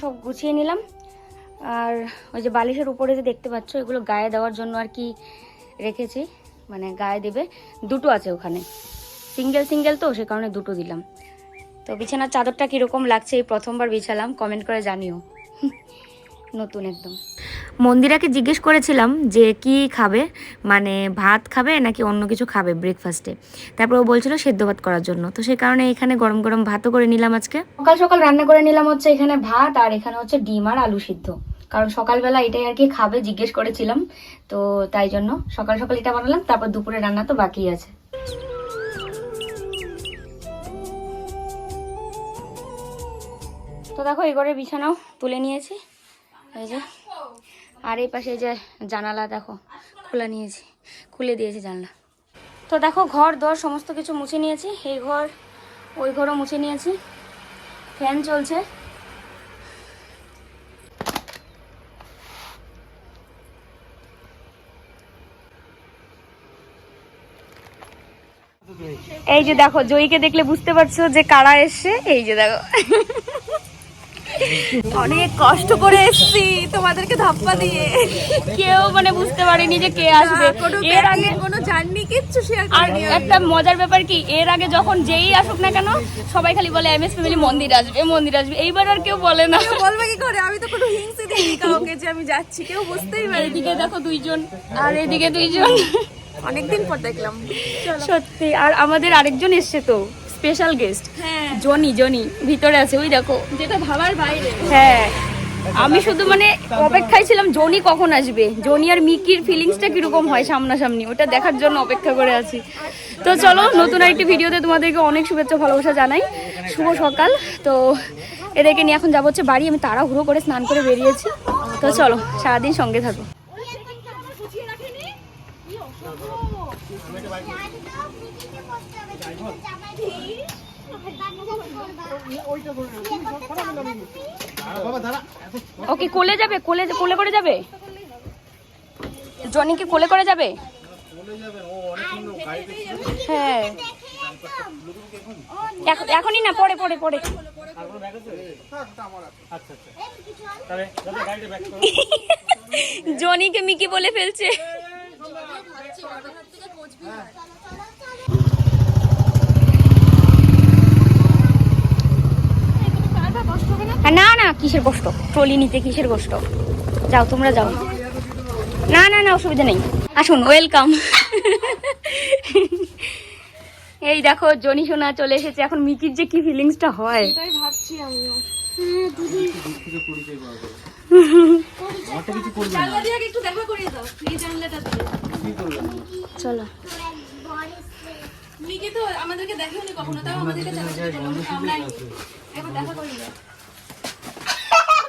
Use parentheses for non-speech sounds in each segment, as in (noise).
সব গুছিয়ে নিলাম। আর ওই যে বালিশের উপরে যে দেখতে পাচ্ছ, এগুলো গায়ে দেওয়ার জন্য আর কি রেখেছি। মানে গায়ে দেবে। দুটো আছে ওখানে। সিঙ্গেল সিঙ্গেল তো, সে কারণে দুটো দিলাম। তো বিছানার চাদরটা কীরকম লাগছে এই প্রথমবার বিছালাম, কমেন্ট করে জানিও। নতুন একদম। মন্দিরাকে জিজ্ঞেস করেছিলাম যে কি খাবে মানে ভাত খাবে নাকি অন্য কিছু খাবে ব্রেকফাস্টে তারপর ও বলছিল সেদ্ধ ভাত করার জন্য। তো সেই কারণে এখানে গরম গরম ভাতও করে নিলাম আজকে। সকাল সকাল রান্না করে নিলাম হচ্ছে এখানে ভাত আর এখানে হচ্ছে ডিম আর আলু সিদ্ধ। কারণ সকালবেলা এটাই আর কি খাবে জিজ্ঞেস করেছিলাম। তো তাই জন্য সকাল সকাল এটা বানালাম, তারপর দুপুরে রান্না তো বাকি আছে। তো দেখো এই ঘরের বিছানাও তুলে নিয়েছি। এই যে। আর এই পাশে যে জানালা দেখো, খোলা নিয়েছি, খুলে দিয়েছি জানলা। তো দেখো, ঘর দর সমস্ত কিছু মুছে নিয়েছি। এই ঘর, ওই ঘরও মুছে নিয়েছি। ফ্যান চলছে। এই যে দেখো, জয়ীকে দেখলে বুঝতে পারছ যে কারা এসছে। এই যে দেখো। অনেক কষ্ট করে এসেছি তোমাদেরকে ধাপ্পা দিয়ে। কেউ মানে বুঝতে পারেনি যে কে আসবে। এর আগে কোনো জার্নি কিচ্ছু শেয়ার আর একটা মজার ব্যাপার কি এর আগে যখন যেই আসুক না কেন সবাই খালি বলে এমএস ফ্যামিলি মন্দির আসবে মন্দির আসবে। এইবার আর কেউ বলে না। কেউ বলবে কি করে? আমি তো কোনো হিংসে দিইনি কাউকে যে আমি যাচ্ছি কেউ বুঝতেই পারেনি। এইদিকে দেখো দুইজন আর এইদিকে দুইজন। অনেকদিন পর দেখলাম। সত্যি আর আমাদের আরেকজন এসছে তো। স্পেশাল গেস্ট হ্যাঁ। জনি জনি ভিতরে আছে ওই দেখো। যেটা ভাবার বাইরে। হ্যাঁ। আমি শুধু মানে অপেক্ষায় ছিলাম জনি কখন আসবে? জনি আর মিকির ফিলিংসটা কীরকম হয় সামনাসামনি? ওটা দেখার জন্য অপেক্ষা করে আছি। তো চলো নতুন আরেকটি ভিডিওতে তোমাদেরকে অনেক শুভেচ্ছা ভালোবাসা জানাই। শুভ সকাল। তো এদেরকে নিয়ে এখন যাব হচ্ছে বাড়ি। আমি তাড়াহুড়ো করে স্নান করে বেরিয়েছি। তো চলো সারাদিন সঙ্গে থাকো। ওকে কোলে যাবে কোলে কোলে করে যাবে? জনি কি কোলে করে যাবে? হ্যাঁ। এখন- এখনই না পরে পরে পরে। জনিকে মিকি বলে ফেলছে হ্যাঁ, না না কিসের কষ্ট? ট্রলি নিতে কিসের কষ্ট? যাও তোমরা যাও। না না না অসুবিধা নেই। আসুন ওয়েলকাম। এই দেখো জনি সোনা চলে এসেছে। এখন মিকির যে কি ফিলিংসটা হয়। ভাবছি আমিও। দিয়ে চলো। মিকি তো আমাদেরকে দেখেনি কখনো তাও আমাদেরকে একবার দেখা করিয়ে দাও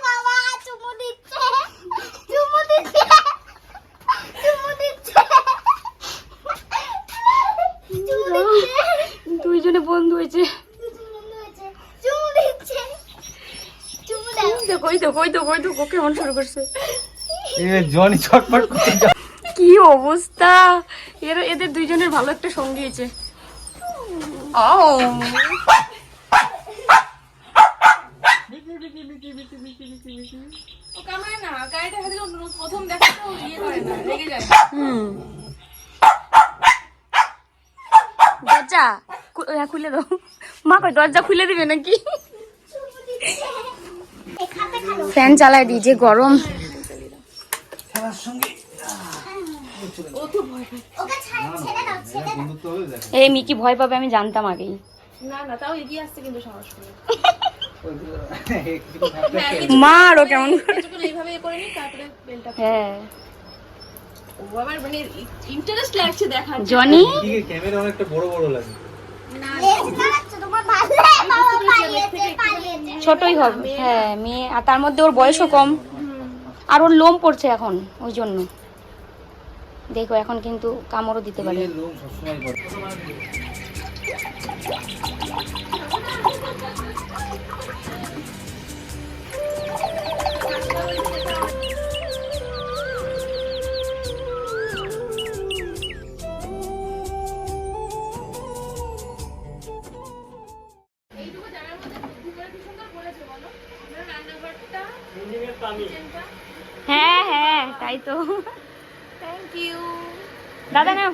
বাবা চুমু দিচ্ছে চুমু দিচ্ছে চুমু দিচ্ছে চুমু দিচ্ছে দুইজনে বন্ধু হয়েছে চুমু দিচ্ছে চুমু দাও কেমন শুরু করছে? এ জনি কি অবস্থা? এর এদের দুইজনের ভালো একটা সঙ্গী হয়েছে। ইয়ে দরজা হ্যাঁ, খুলে দাও। মা কই দরজা খুলে দিবে নাকি? ফ্যান চালায় দিই যে গরম। এই মিকি ভয় পাবে আমি জানতাম আগেই। না না তাও এগিয়ে আসছে কিন্তু সাহস করে। কিছু ভাবতে মা আরও কেমন করে। কিছুক্ষণ এইভাবে এ করে নি তারপরে বেলটা হ্যাঁ। মানে ইন্টারেস্ট লাগছে দেখার। জনি? ক্যামেরা অনেকটা বড় বড় লাগে। তোমার ভালো ছোটই হবে হ্যাঁ মেয়ে। আর তার মধ্যে ওর বয়সও কম। আর ওর লোম পড়ছে এখন ওই জন্য। দেখো এখন কিন্তু কামড়ও দিতে পারে। Thank লোম তাই তো। থ্যাংক ইউ দাদা নাও।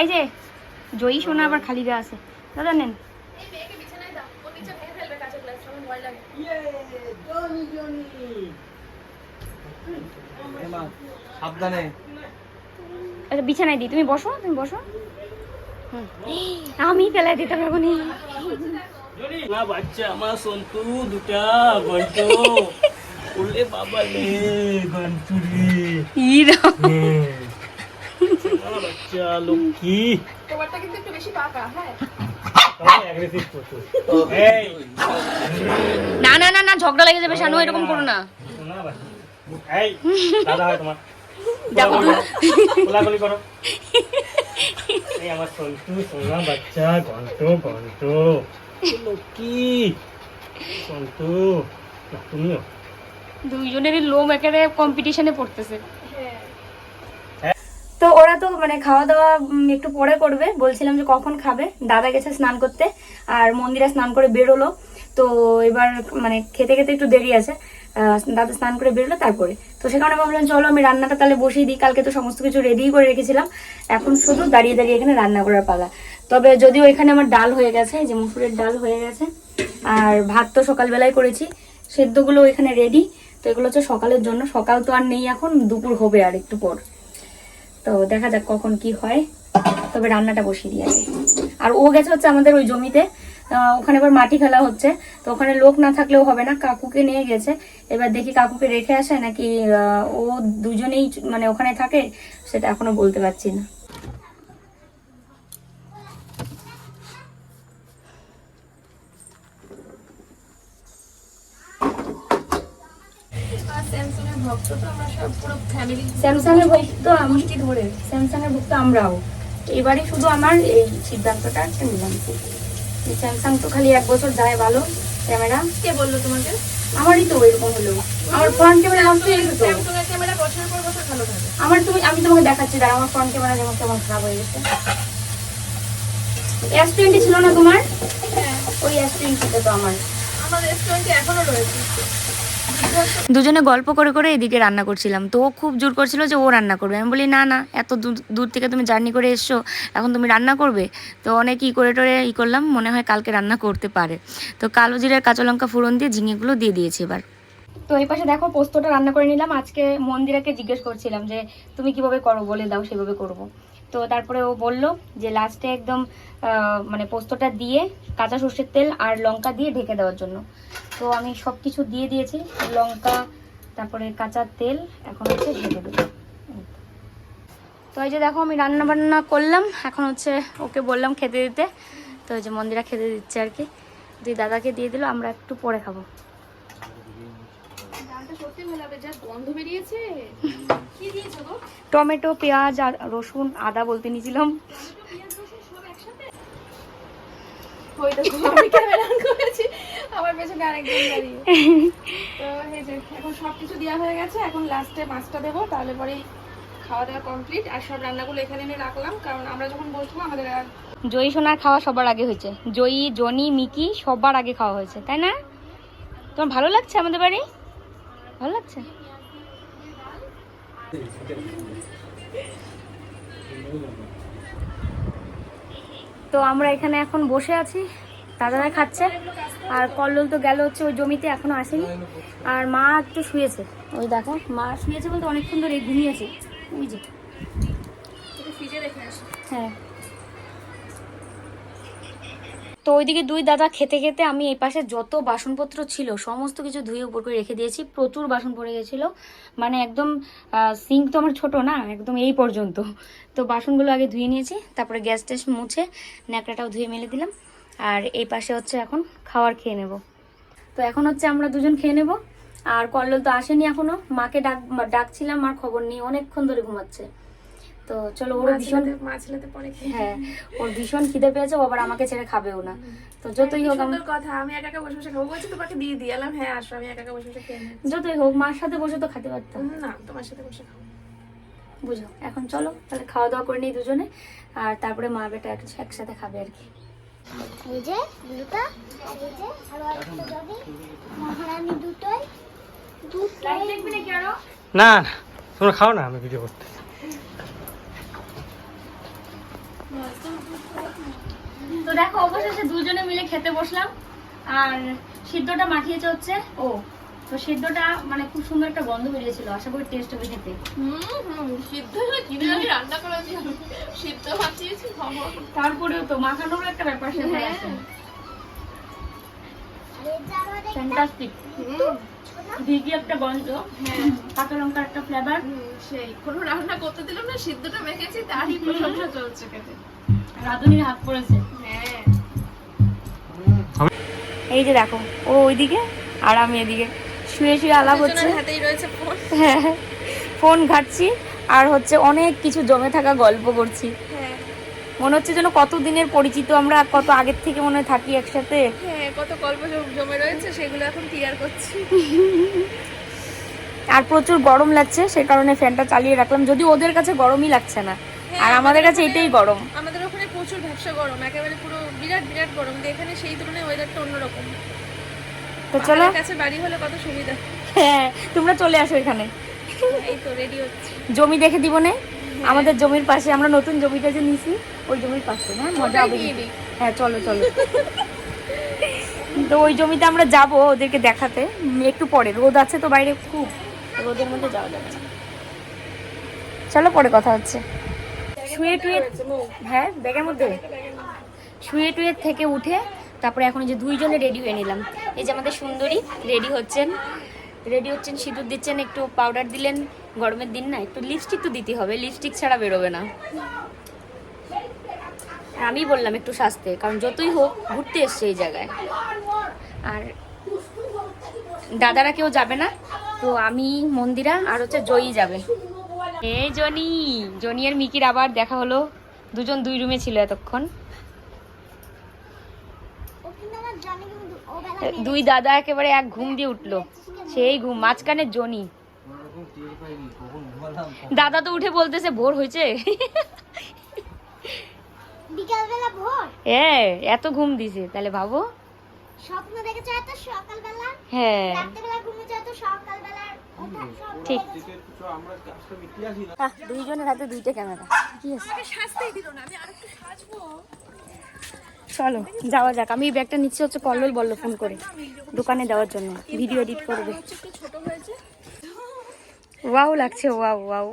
এই যে জয়ী সোনা আবার খালি গায়ে আছে। দাদা নেন। আচ্ছা বিছানায় দিই তুমি বসো তুমি বসো। আমি ফেলাই দিতাম এখনই। না বাচ্চা আমার সন্তু দুটা গল্প (laughs) ওলে বাবা রে ইরা তোমারটা কিন্তু একটু বেশি পাকা হ্যাঁ। এই। না না না না ঝগড়া লেগে যাবে শানু এরকম করো না। শোনা বাচ্চা। হয় ঘন্ট ঘন্ট তুমিও দুইজনেরই লোম একেবারে কম্পিটিশনে পড়তেছে। তো ওরা তো মানে খাওয়া দাওয়া একটু পরে করবে। বলছিলাম যে কখন খাবে? দাদা গেছে স্নান করতে আর মন্দিরে স্নান করে বেরোলো। তো এবার মানে খেতে খেতে একটু দেরি আছে। দাদা স্নান করে বেরোলো, তারপরে। তো সে কারণে ভাবলাম, চলো আমি রান্নাটা তাহলে বসিয়ে দিই। কালকে তো সমস্ত কিছু রেডি করে রেখেছিলাম। এখন শুধু দাঁড়িয়ে দাঁড়িয়ে এখানে রান্না করার পালা। তবে যদিও এখানে আমার ডাল হয়ে গেছে যে মুসুরের ডাল হয়ে গেছে। আর ভাত তো সকালবেলায় করেছি। সেদ্ধগুলো এখানে রেডি তো এগুলো হচ্ছে সকালের জন্য। সকাল তো আর নেই এখন, দুপুর হবে আর একটু পর। তো দেখা যাক কখন কি হয়। তবে রান্নাটা বসিয়ে দিয়ে আর ও গেছে হচ্ছে আমাদের ওই জমিতে। ওখানে এবার মাটি খেলা হচ্ছে। তো ওখানে লোক না থাকলেও হবে না, কাকুকে নিয়ে গেছে। এবার দেখি কাকুকে রেখে আসে নাকি ও দুজনেই মানে ওখানে থাকে, সেটা এখনও বলতে পারছি না আর স্যামসুংয়ের ভক্ত তো আমরা সব পুরো ফ্যামিলি স্যামসাং ভক্ত মুষ্টি ধরে স্যামসাং এর ভক্ত আমরাও। এবারে শুধু আমার এই সিদ্ধান্তটা একটা নিলাম স্যামসাং তো খালি এক বছর যায় ভালো ক্যামেরা। কে বলল তোমাকে? আমারই তো এরকম হলো। আমার ফ্রন্ট ক্যামেরা নষ্ট হয়ে তো এর ক্যামেরা বছরের পর বছর ভালো থাকে। আমার তুমি আমি তোমাকে দেখাচ্ছি দাঁড়া আমার ফ্রন্ট ক্যামেরা যেমন কেমন খারাপ হয়ে গেছে। এস টোয়েন্টি ছিল না তোমার? হ্যাঁ। ওই এস টোয়েন্টিতে তো আমার। আমার রেস্টুরেন্টে এখনও রয়েছে। দুজনে গল্প করে করে এদিকে রান্না করছিলাম। তো ও খুব জোর করছিল যে ও রান্না করবে। আমি বলি, না না, এত দূর থেকে তুমি জার্নি করে এসছো, এখন তুমি রান্না করবে? তো অনেক ই করে টরে ই করলাম, মনে হয় কালকে রান্না করতে পারে। তো কালো জিরার কাঁচা লঙ্কা ফোড়ন দিয়ে ঝিঙেগুলো দিয়ে দিয়েছি এবার। তো এই পাশে দেখো পোস্তটা রান্না করে নিলাম। আজকে মন্দিরাকে জিজ্ঞেস করছিলাম যে, তুমি কীভাবে করো? বলে দাও, সেভাবে করব। তো তারপরে ও বলল যে লাস্টে একদম মানে পোস্তটা দিয়ে কাঁচা সর্ষের তেল আর লঙ্কা দিয়ে ঢেকে দেওয়ার জন্য। তো আমি সব কিছু দিয়ে দিয়েছি, লঙ্কা, তারপরে কাঁচা তেল, এখন হচ্ছে ঢেকে দেবো। তো এই যে দেখো আমি রান্না বান্না করলাম, এখন হচ্ছে ওকে বললাম খেতে দিতে। তো এই যে মন্দিরা খেতে দিচ্ছে আর কি। দুই দাদাকে দিয়ে দিল, আমরা একটু পরে খাব। ডালটা সত্যি ভালো হবে যা গন্ধ বেরিয়েছে? কি দিয়েছ গো? টমেটো পেঁয়াজ আর রসুন আদা বলতে নিয়েছিলাম। আমার পেছনে আরেকজন দাঁড়িয়ে। তো এই যে এখন সব কিছু দেওয়া হয়ে গেছে। এখন লাস্টে মাছটা দেবো তাহলে পরেই খাওয়া দাওয়া কমপ্লিট আর সব রান্নাগুলো এখানে এনে রাখলাম কারণ আমরা যখন বসবো আমাদের আর জয়ী সোনার খাওয়া সবার আগে হয়েছে। জয়ী জনি মিকি সবার আগে খাওয়া হয়েছে তাই না? তোমার ভালো লাগছে আমাদের বাড়ি? ভালো লাগছে? তো আমরা এখানে এখন বসে আছি। দাদারা খাচ্ছে। আর কল্লোল তো গেল হচ্ছে ওই জমিতে এখনও আসেনি। আর মা একটু শুয়েছে। ওই দেখো মা শুয়েছে বলতে অনেকক্ষণ ধরে ঘুমিয়েছে। ওই যে। হ্যাঁ। তো ওইদিকে দুই দাদা খেতে খেতে আমি এই পাশে যত বাসনপত্র ছিল, সমস্ত কিছু ধুয়ে উপর করে রেখে দিয়েছি। প্রচুর বাসন পড়ে গেছিল। মানে একদম সিঙ্ক তো আমার ছোট না, একদম এই পর্যন্ত। তো বাসনগুলো আগে ধুয়ে নিয়েছি, তারপরে গ্যাস ট্যাস মুছে ন্যাকড়াটাও ধুয়ে মেলে দিলাম। আর এই পাশে হচ্ছে এখন খাবার খেয়ে নেব। তো এখন হচ্ছে আমরা দুজন খেয়ে নেব। আর কল্লোল তো আসেনি এখনও। মাকে ডাক, ডাকছিলাম, আর খবর নেই, অনেকক্ষণ ধরে ঘুমাচ্ছে। তো চলো ওরও মা ভীষণ হ্যাঁ ওর ভীষণ খিদে পেয়েছে ও আবার আমাকে ছেড়ে খাবেও না। তো যতই হোক আমি সুন্দর কথা আমি একা একা বসে বসে খাব। বলছি তোমাকে দিয়ে এলাম। হ্যাঁ আসো আমি একা একা বসে বসে খেয়ে যতই হোক মার সাথে বসে তো খেতে পারতাম। না তোমার সাথে বসে খাব। বুঝো এখন চলো তাহলে খাওয়া দাওয়া করে নিই দুজনে আর তারপরে মা বেটা এক- একসাথে খাবে আর কি। এই যে দুটো আর এই যে আরও একটা যাবে মহারানী দুটোই লাইট দেখবি নাকি আরও? না না তোমরা খাও না আমি ভিডিও করতে তো দেখো অবশেষে দুজনে মিলে খেতে বসলাম। আর সিদ্ধটা মাখিয়েছে হচ্ছে ও। তো সিদ্ধটা মানে খুব সুন্দর একটা গন্ধ বেরিয়েছিল আশা করি টেস্ট হবে খেতে। হুম হুম সিদ্ধ কিনে আমি রান্না করেছি সিদ্ধ খবর তারপরেও তো মাখানোর একটা ব্যাপার সেখানে হ্যাঁ। আছে ফ্যান্টাস্টিক একটা গন্ধ হ্যাঁ কাঁচা লঙ্কার একটা ফ্লেভার সেই কোনো রান্না করতে দিলাম না সিদ্ধটা মেখেছি তারই প্রশংসা চলছে খেতে। রাঁধুনির হাত পড়েছে। হ্যাঁ। এই যে দেখো ও ওইদিকে আর আমি এদিকে। শুয়ে শুয়ে আলাপ হচ্ছে। হাতেই রয়েছে ফোন হ্যাঁ ফোন ঘাটছি আর হচ্ছে অনেক কিছু জমে থাকা গল্প করছি। হ্যাঁ। মনে হচ্ছে যেন কত দিনের পরিচিত আমরা কত আগের থেকে মনে হয় থাকি একসাথে। হ্যাঁ কত গল্প জমে রয়েছে সেগুলো এখন ক্লিয়ার করছি। আর প্রচুর গরম লাগছে সেই কারণে ফ্যানটা চালিয়ে রাখলাম। যদি ওদের কাছে গরমই লাগছে না। হ্যাঁ, আর আমাদের কাছে এটাই গরম। আমাদের ওখানে প্রচুর ব্যবসা গরম একেবারে পুরো বিরাট বিরাট গরম। এখানে সেই তুলনায় ওয়েদারটা অন্যরকম। তো চলো। কাছে বাড়ি হলে কত সুবিধা। হ্যাঁ তোমরা চলে আসো এখানে। এই তো রেডি হচ্ছে। জমি দেখে দিব না। আমাদের জমির পাশে আমরা নতুন জমিটা যে নিছি ওই জমির পাশে হ্যাঁ? মজা হবে। হ্যাঁ চলো চলো। তো ওই জমিতে আমরা যাব ওদেরকে দেখাতে। একটু পরে। রোদ আছে তো বাইরে খুব। রোদের মধ্যে যাওয়া না। চলো পরে কথা হচ্ছে। শুয়ে টুয়ে হ্যাঁ ব্যাগের মধ্যে? শুয়ে টুয়ে থেকে উঠে তারপরে এখন যে দুইজনে রেডি হয়ে নিলাম। এই যে আমাদের সুন্দরী রেডি হচ্ছেন। রেডি হচ্ছেন, সিঁদুর দিচ্ছেন, একটু পাউডার দিলেন। গরমের দিন না, একটু লিপস্টিক তো দিতে হবে। লিপস্টিক ছাড়া বেরোবে না। আমি বললাম একটু সাজতে, কারণ যতই হোক, ঘুরতে এসছে এই জায়গায়। আর দাদারা কেউ যাবে না তো আমি মন্দিরা আর হচ্ছে জয়ী যাবে। এই জনি জনি আর মিকির আবার দেখা হলো। দুজন দুই রুমে ছিল এতক্ষণ। দুই দাদা একেবারে এক ঘুম দিয়ে উঠল। সেই ঘুম মাঝখানে জনি। দাদা তো উঠে বলতেছে ভোর হয়েছে? হ্যাঁ এত ঘুম দিছে। তাহলে ভাবো স্বপ্ন দেখেছ এত সকালবেলা? হ্যাঁ। রাত্রেবেলা ঘুমেছো এত সকালবেলা। ঠিক। দুইজনের হাতে দুইটা ক্যামেরা। কি আছে? দিল না আমি আরেকটু সাজবো। চলো যাওয়া যাক। আমি ব্যাগটা নিচ্ছি হচ্ছে কল্লোল বলল ফোন করে দোকানে দেওয়ার জন্য। ভিডিও এডিট করবে ওয়াও লাগছে ওয়াও ওয়াও।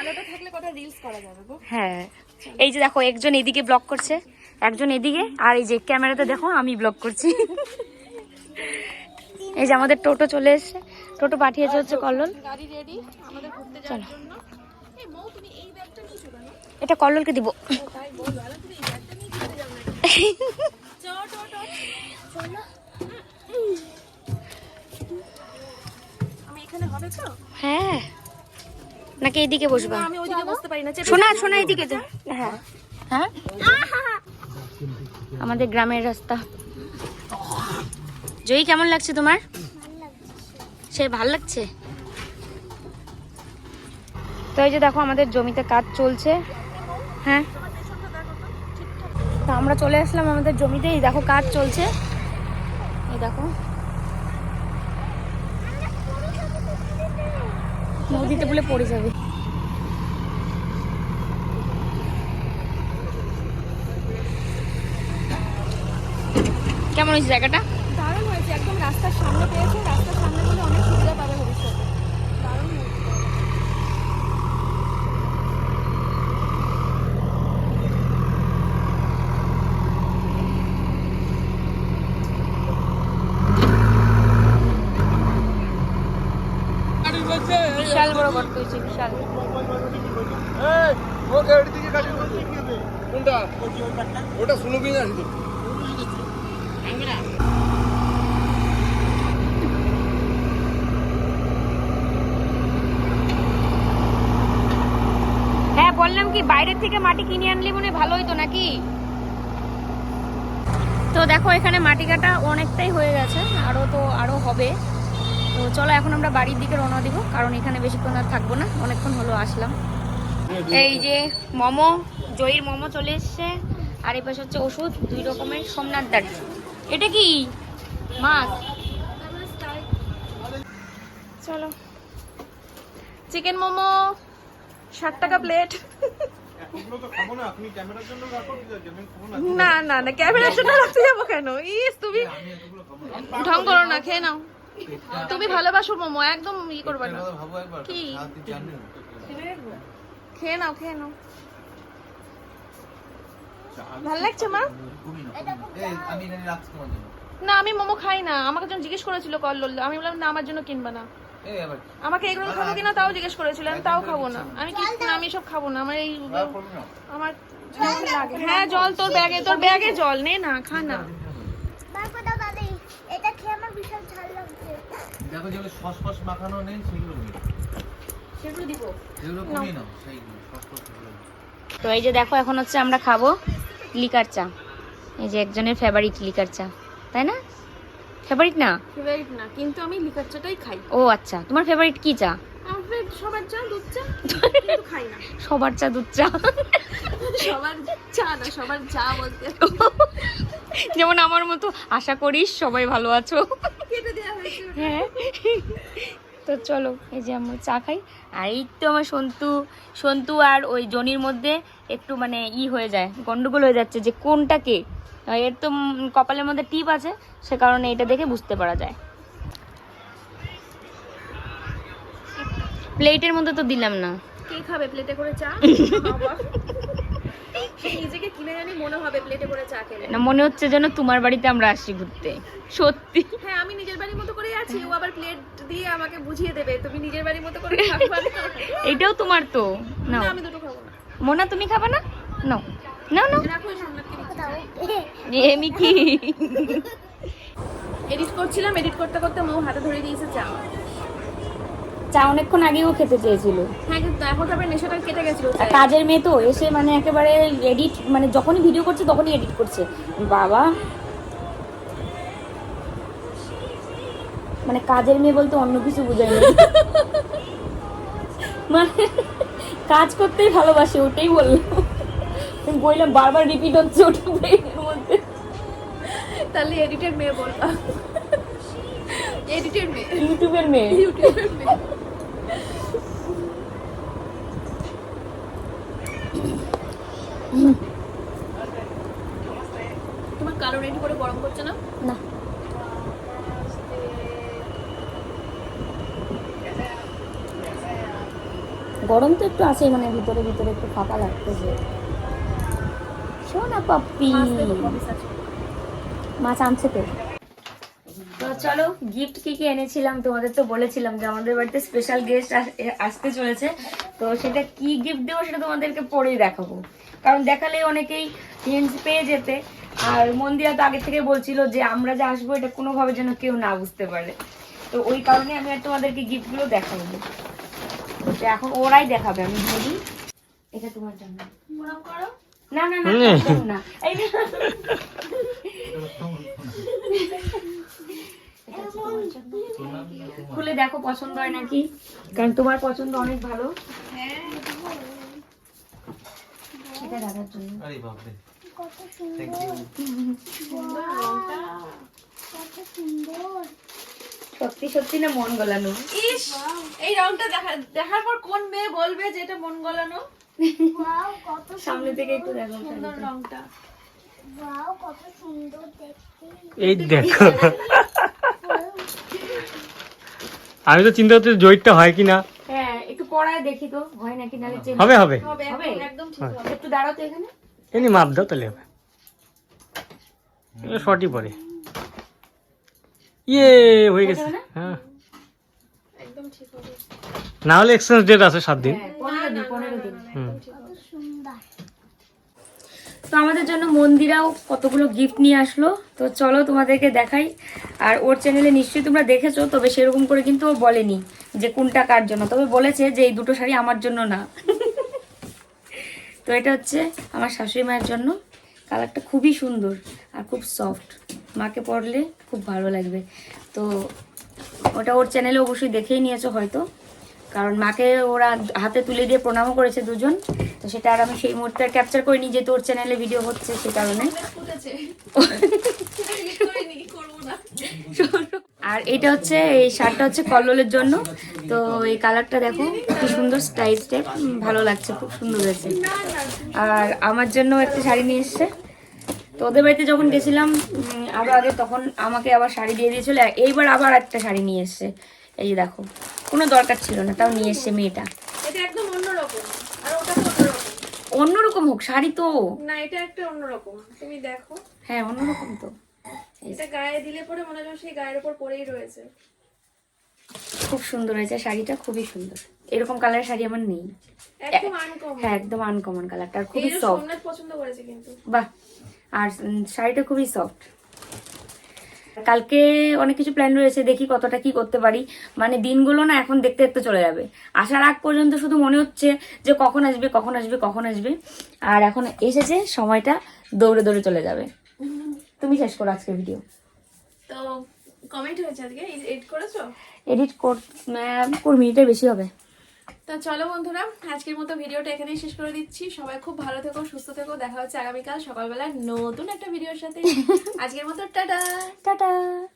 আলোটা থাকলে কটা রিলস করা যাবে গো। হ্যাঁ। এই যে দেখো একজন এদিকে ব্লক করছে। একজন এদিকে আর এই যে ক্যামেরাতে দেখো আমি ব্লক করছি। এই যে আমাদের টোটো চলে এসছে। টোটো পাঠিয়েছে হচ্ছে কল্লোল। গাড়ি রেডি আমাদের ঘুরতে যাওয়ার জন্য। এই মৌ তুমি এই ব্যাগটা নিয়েছো কেন এটা কল্লোলকে দিব। (laughs) চলো হ্যাঁ। নাকি এইদিকে বসবা? আমি ওইদিকে বসতে পারি না। চেপে শোনা শোনা এইদিকে তো হ্যাঁ। হ্যাঁ? আমাদের গ্রামের রাস্তা। জয়ী, কেমন লাগছে তোমার? সে ভালো লাগছে? তো এই যে দেখো, আমাদের জমিতে কাজ চলছে। হ্যাঁ? তা আমরা চলে আসলাম আমাদের জমিতে এই দেখো, কাজ চলছে। এই দেখো। নদীতে বলে পড়ে যাবে। কেমন হয়েছে জায়গাটা? দারুণ হয়েছে একদম রাস্তার সামনে পেয়েছে রাস্তার সামনে বলে অনেক সুবিধা পাবে ভবিষ্যতে। বিশাল বড় গর্ত হয়েছে বিশাল। ও গাড়ি দিকে গাড়ি কোনটা? ওটা শুনবি না শুধু হ্যাঁ বললাম কি বাইরের থেকে মাটি কিনে আনলে মনে ভালো হইতো নাকি? তো দেখো, এখানে মাটি কাটা অনেকটাই হয়ে গেছে আরও তো আরও হবে। তো চলো, এখন আমরা বাড়ির দিকে রওনা দিব, কারণ এখানে বেশিক্ষণ আর থাকব না। অনেকক্ষণ হলো, আসলাম। এই যে মোমো, জয়ীর মোমো চলে এসছে। আর এই পাশে হচ্ছে ওষুধ, দুই রকমের, সোমনাথ দাঁড়ি। এটা কি? মাছ। চলো। চিকেন মোমো। ষাট টাকা প্লেট না না না, ক্যামেরার জন্য রাখতে যাব কেন? ইস, তুমি ঢং করো না, খেয়ে নাও। তুমি ভালোবাসো মোমো, একদম ই করবে না। কি? খেয়ে নাও খেয়ে নাও। ভালো লাগছে, মা? না, আমি মোমো খাই না। আমাকে যখন জিজ্ঞেস করেছিল কল লোল আমি বললাম, না, আমার জন্য কিনবা না। আমাকে এগুলো খাব কিনা তাও জিজ্ঞেস করেছিলেন তাও খাব না। আমি কি আমি সব খাব না আমার এই আমার লাগে। হ্যাঁ জল তোর ব্যাগে তোর ব্যাগে জল নে না খা না। বাবা দাও দাদি এটা খেয়ে আমার বিশাল ঝাল লাগছে। দেখো যেগুলো সস ফস মাখানো নেই সেগুলো সেগুলো দিব। যেগুলো কমিয়ে নাও সেইগুলো সস ফস সেগুলো নেই। তো এই যে দেখো এখন হচ্ছে আমরা খাব লিকার চা। এই যে একজনের ফেভারিট লিকার চা তাই না? ফেভারিট না? ফেভারিট না কিন্তু আমি লিকার চাটাই খাই। ও আচ্ছা। তোমার ফেভারিট কি চা? সবার চা দুধ চা (laughs) কিন্তু খাই না। সবার চা দুধ চা। সবার চা না সবার চা বলতে। যেমন আমার মতো আশা করিস সবাই ভালো আছো। হ্যাঁ। তো চলো এই যে আমরা চা খাই। আর এই তো আমার সন্তু সন্তু আর ওই জনির মধ্যে একটু মানে ই হয়ে যায় গন্ডগোল হয়ে যাচ্ছে যে কোনটা কে? এর তো কপালের মধ্যে টিপ আছে সে কারণে এটা দেখে বুঝতে পারা যায়। প্লেটের মধ্যে তো দিলাম না। কে খাবে প্লেটে করে চা। (laughs) নিজেকে কিনে জানি মনে হবে প্লেটে করে চা খেলে। না মনে হচ্ছে যেন তোমার বাড়িতে আমরা আসি ঘুরতে। সত্যি। হ্যাঁ আমি নিজের বাড়ির মতো করেই আছি। ও আবার প্লেট দিয়ে আমাকে বুঝিয়ে দেবে তুমি নিজের বাড়ির মতো করে খাবা? (laughs) না তোমার তো। না, আমি দুটো খাব না। মোনা তুমি খাবে না? নাও। এমি কি? এডিট করছিলাম এডিট করতে করতে মৌ হাতে ধরে দিয়েছে চা। চা অনেকক্ষণ আগেও খেতে চেয়েছিল। হ্যাঁ কিন্তু এখন তারপরে নেশাটা কেটে গেছিল কাজের মেয়ে তো এসে মানে একেবারে এডিট মানে যখনই ভিডিও করছে তখনই এডিট করছে। বাবা। মানে কাজের মেয়ে বলতে অন্য কিছু বুঝাই না। (laughs) মানে কাজ করতেই ভালোবাসে ওটাই বলল আমি বললাম বারবার রিপিট হচ্ছে ওটা ব্রেনের মধ্যে। তাহলে এডিটের মেয়ে বলবা এডিটের মেয়ে। ইউটিউবের মেয়ে। ইউটিউবের মেয়ে। তোমার কালো রেডি করে গরম করছে না? না। গরম তো একটু আছে মানে ভিতরে ভিতরে একটু ফাঁকা লাগতেছে। শোনা পাপ্পি? মাছ আনছে তো তো চলো গিফট কি কি এনেছিলাম তোমাদের তো বলেছিলাম যে আমাদের বাড়িতে স্পেশাল গেস্ট আসতে চলেছে। তো সেটা কি গিফট দেবো সেটা তোমাদেরকে পরেই দেখাবো। কারণ দেখালে অনেকেই হিন্স পেয়ে যেতে। আর মন্দিরা তো আগে থেকে বলছিল যে আমরা যে আসব এটা কোনোভাবে যেন কেউ না বুঝতে পারে। তো ওই কারণে আমি আর তোমাদেরকে গিফটগুলো দেখাবো। তো এখন ওরাই দেখাবে আমি বলি। এটা তোমার জন্য। গরম করো। না না না না। এই যে- খুলে দেখো পছন্দ হয় নাকি? কারণ তোমার পছন্দ অনেক ভালো। এটা দাদার জন্য। আরে বাপরে। কত থ্যাংক সুন্দর। ইউ কত সুন্দর। সত্যি সত্যি না মন গলানো? ইস এই রংটা দেখা দেখার পর কোন মেয়ে বলবে যে এটা মন গলানো? সামনে থেকে একটু দেখো সুন্দর রংটা। ওয়াও কত সুন্দর দেখতে। এই দেখো। (laughs) আমি তো চিন্তা করছি জয়টা হয় কিনা। হ্যাঁ একটু পড়ায় দেখি তো হয় নাকি হবে হবে। হবে হবে? একদম একদম ঠিক হবে। একটু দাঁড়াও তো এখানে। এমনি মাপ দাও তাহলে হবে। এগুলো শর্টই পরে। ইয়ে হয়ে গেছে। না? হ্যাঁ। একদম ঠিক হবে। না হলে এক্সচেঞ্জ ডেট আছে সাত দিন। হ্যাঁ পনেরো দিন পনেরো দিন হুম কত সুন্দর তো আমাদের জন্য মন্দিরাও কতগুলো গিফট নিয়ে আসলো। তো চলো তোমাদেরকে দেখাই। আর ওর চ্যানেলে নিশ্চয়ই তোমরা দেখেছ, তবে সেরকম করে কিন্তু ও বলেনি যে কোনটা কার জন্য। তবে বলেছে যে এই দুটো শাড়ি আমার জন্য না। তো এটা হচ্ছে আমার শাশুড়ি মায়ের জন্য। কালারটা খুবই সুন্দর আর খুব সফট মাকে পরলে খুব ভালো লাগবে। তো ওটা ওর চ্যানেলে অবশ্যই দেখেই নিয়েছো হয়তো। কারণ মাকে ওরা হাতে তুলে দিয়ে প্রণামও করেছে দুজন। তো সেটা আর আমি সেই মুহূর্তে ক্যাপচার করিনি যেহেতু ওর চ্যানেলে ভিডিও হচ্ছে সে কারণে। আর এটা হচ্ছে এই শার্টটা হচ্ছে কল্লোলের জন্য। তো এই কালারটা দেখো কি সুন্দর স্টাইল স্টেপ ভালো লাগছে খুব সুন্দর হয়েছে। আর আমার জন্য একটা শাড়ি নিয়ে এসছে। তো ওদের বাড়িতে যখন গেছিলাম উম, আরও আগে তখন আমাকে আবার শাড়ি দিয়ে দিয়েছিল। এইবার আবার একটা শাড়ি নিয়ে এসছে। এই যে দেখো কোনো দরকার ছিল না তাও নিয়ে এসছে মেয়েটা। এটা একদম অন্যরকম আর ওটা অন্যরকম। অন্যরকম হোক শাড়ি তো। না এটা একটা অন্যরকম তুমি দেখো। হ্যাঁ অন্যরকম তো। এটা গায়ে দিলে পরে মনে হয় সেই গায়ের উপর পরেই রয়েছে। খুব সুন্দর হয়েছে শাড়িটা খুবই সুন্দর। এরকম কালারের শাড়ি আমার নেই। একদম আনকমন হ্যাঁ একদম আনকমন কালারটা আর খুবই সফট পছন্দ করেছে কিন্তু। বাহ আর শাড়িটা খুবই সফট কালকে অনেক কিছু প্ল্যান রয়েছে দেখি কতটা কি করতে পারি। মানে দিনগুলো না এখন দেখতে দেখতে চলে যাবে। আসার আগ পর্যন্ত শুধু মনে হচ্ছে যে কখন আসবে কখন আসবে কখন আসবে। আর এখন এসেছে সময়টা দৌড়ে দৌড়ে চলে যাবে। তুমি শেষ করো আজকের ভিডিও তো কমেন্ট হয়েছে আজকে? এডিট করেছ? এডিট কর কুড়ি মিনিটের বেশি হবে। তো চলো বন্ধুরা আজকের মতো ভিডিওটা এখানেই শেষ করে দিচ্ছি। সবাই খুব ভালো থেকো সুস্থ থেকো দেখা হচ্ছে আগামীকাল সকালবেলা নতুন একটা ভিডিওর সাথে। (laughs) আজকের মতো টাটা। টাটা।